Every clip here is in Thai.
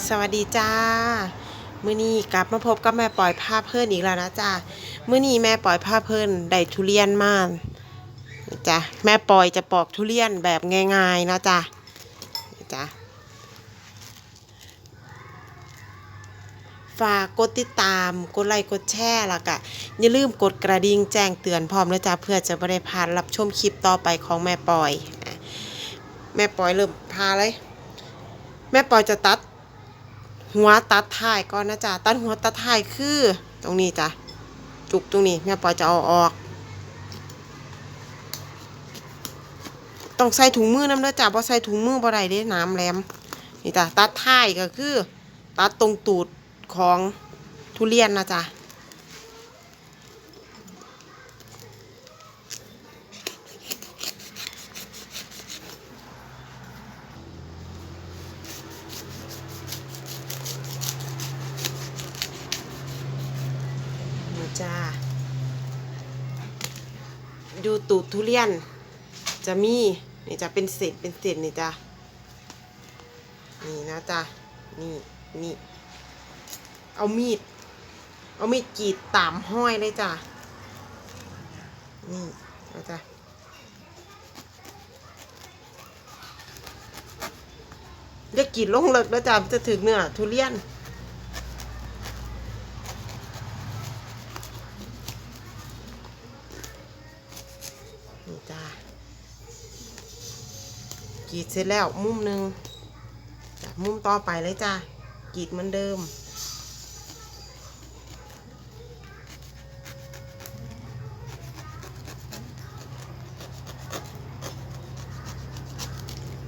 สวัสดีจ้า มื้อนี้กลับมาพบกับแม่ปล่อยผ้าเพิ่นอีกแล้วนะจ้ามื้อนี้แม่ปล่อยผ้าเพิ่นได้ทุเรียนมาจ้ะแม่ปล่อยจะปอกทุเรียนแบบง่ายๆนะจ้าจ้ะฝากกดติดตามกดไลค์กดแชร์แล้วก็อย่าลืมกดกระดิ่งแจ้งเตือนพร้อมนะจ๊ะเพื่อจะไม่ได้พลาดรับชมคลิปต่อไปของแม่ปอยอะแม่ปล่อยเริ่มพาเลย แม่ปอยจะตัด หัวตัดท้ายก่อนนะจ๊ะตัดหัวตัดท้ายคือ ตรงนี้จ้ะจุกตรงนี้แม่ปอยจะเอาออก ต้องใส่ถุงมือน้ำเด้อจ้ะเพราะใส่ถุงมือบ่ได้เด้น้ำแหลมนี่จ้ะตัดท้ายก็คือ ตัดตรงตูดของทุเรียนนะจ๊ะ นี่จ้า ดูตูดทุเรียน จะมีนี่จะเป็นเศษเป็นเศษนี่จ้านี่นะจ้านี่นี่เอามีด เอามีดกรีดตามห้อยเลยจ้านี่นะจ้าจะกรีดลงเลิกแล้วจ้าจะถึงเนื้อทุเรียน ดเสร็จแล้วมุมหนึ่งมุมต่อไปเลยจ้ากรีดเหมือนเดิม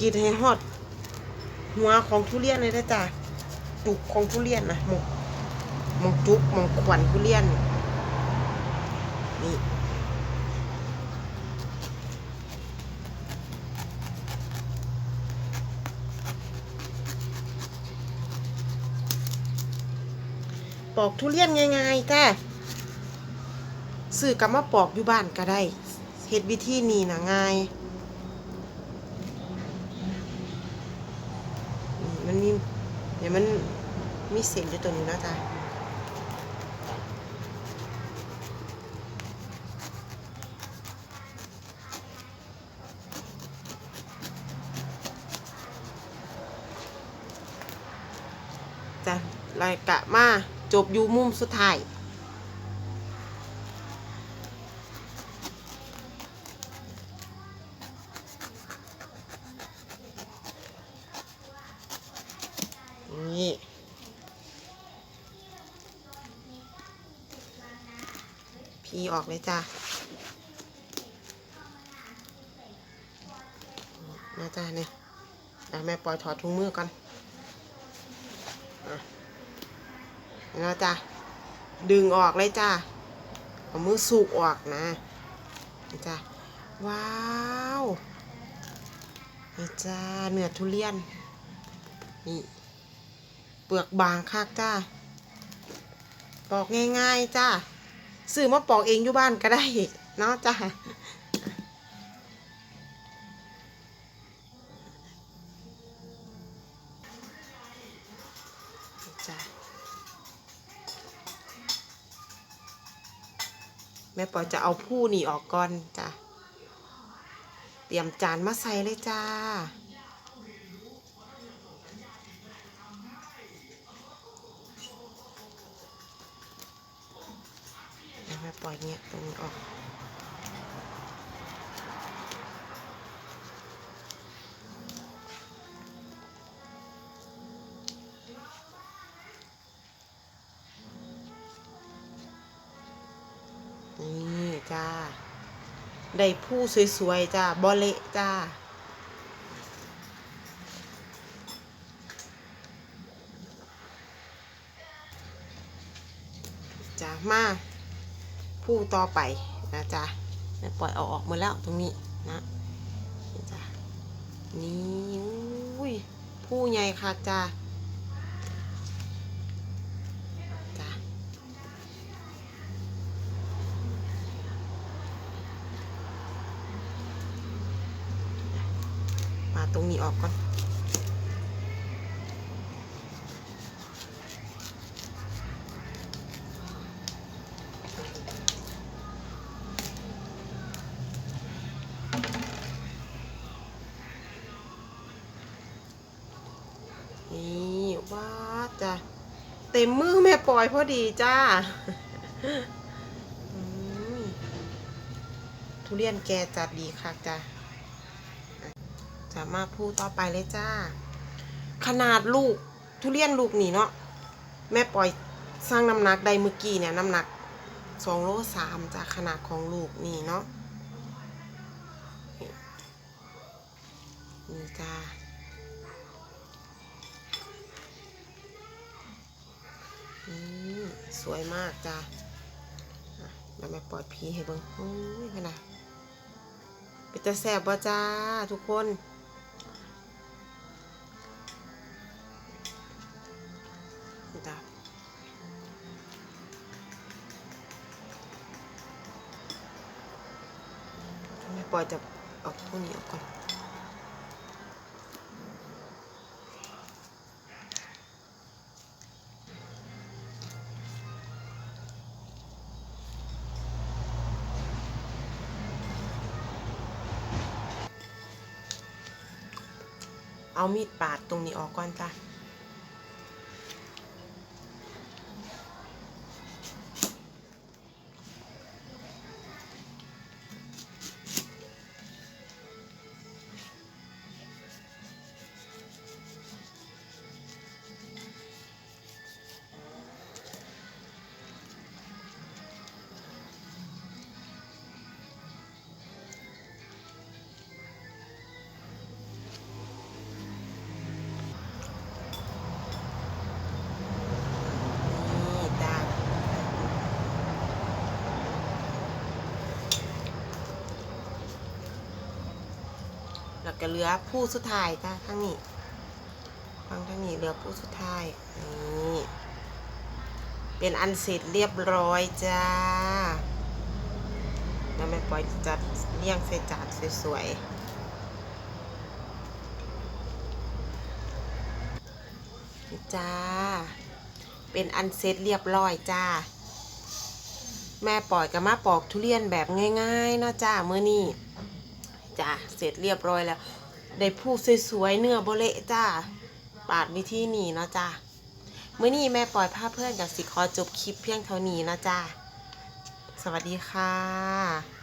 กรีดให้ฮอด หัวของทุเรียนเลยนะจ้ะจุกของทุเรียนนะหมกหมกจุกหมกขวัญทุเรียนนี่ ปอกทุเรียนง่ายๆจ้าซื้อกลับมาปอกอยู่บ้านก็ได้เฮ็ดวิธีนี้นะง่ายมันมีเดี๋ยวมันมีเส้นอยู่ตรงนี้นะจ๊ะจ้ะลายกะมา จบอยู่มุมสุดท้ายนี่พีออกเลยจ้ะนะจ้ะนี่อะแม่ปล่อยถอดถุงมือก่อนอะ นะจ้ะดึงออกเลยจ้ะเอามือสูกออกนะจ้ะว้าวนี่จ้าเนื้อทุเรียนนี่เปลือกบางคักจ้าปอกง่ายๆจ้าซื้อมาปอกเองอยู่บ้านก็ได้เนาะจ้า แม่ปอยจะเอาผู้นี่ออกก่อนจ้ะ เตรียมจานมาใส่เลยจ้าแล้แม่ปล่อยเงี้ยตรงนี้ออก นี่จ้า ได้ผู้สวยๆจ้าบอเละจ้า จ้ามาผู้ต่อไปนะจ๊ะแม่ปล่อยเอาออกหมาแล้วตรงนี้นะจ้ะนี่อุ้ยผู้ใหญ่ค่ะจ้า ตรงนี้ออกก่อน นี่ว่าจะเต็มมือแม่ปลอยพอดีจ้าทุเรียนแกจัดดีค่ะจ้า จะมาพูดต่อไปเลยจ้า ขนาดลูกทุเรียนลูกนี่เนาะแม่ปล่อยสร้างน้ำหนักได้เมื่อกี้เนี่ยน้ำหนักสองโลสามจ้าขนาดของลูกนี่เนาะนี่จ้าอืมสวยมากจ้าแล้วแม่ปล่อยพีให้เบิ่งโอ้ยขนาดเป็นตาแสบบ่จ้าทุกคน ปล่อยจะเอาพวกนี้ออกก่อนเอามีดปาดตรงนี้ออกก่อนจ้ะ แล้วก็เหลือผู้สุดท้ายจ้าทั้งนี้ฟังทั้งนี้เหลือผู้สุดท้ายนี่เป็นอันเสร็จเรียบร้อยจ้าแล้วแม่ปอยจัดเรียงใส่จานสวยๆจ้า เป็นอันเสร็จเรียบร้อยจ้า แม่ปล่อยกับมาปอกทุเรียนแบบง่ายๆเนาะจ้าเมื่อนี้ จ้าเสร็จเรียบร้อยแล้ว ได้ผู้สวยๆเนื้อโบเละจ้าปาดวิธีนี้เนาะจ้าเมื่อนี้แม่ปล่อยภาพเพื่อนกับสิคอจบคลิปเพียงเท่านี้นะจ้าสวัสดีค่ะ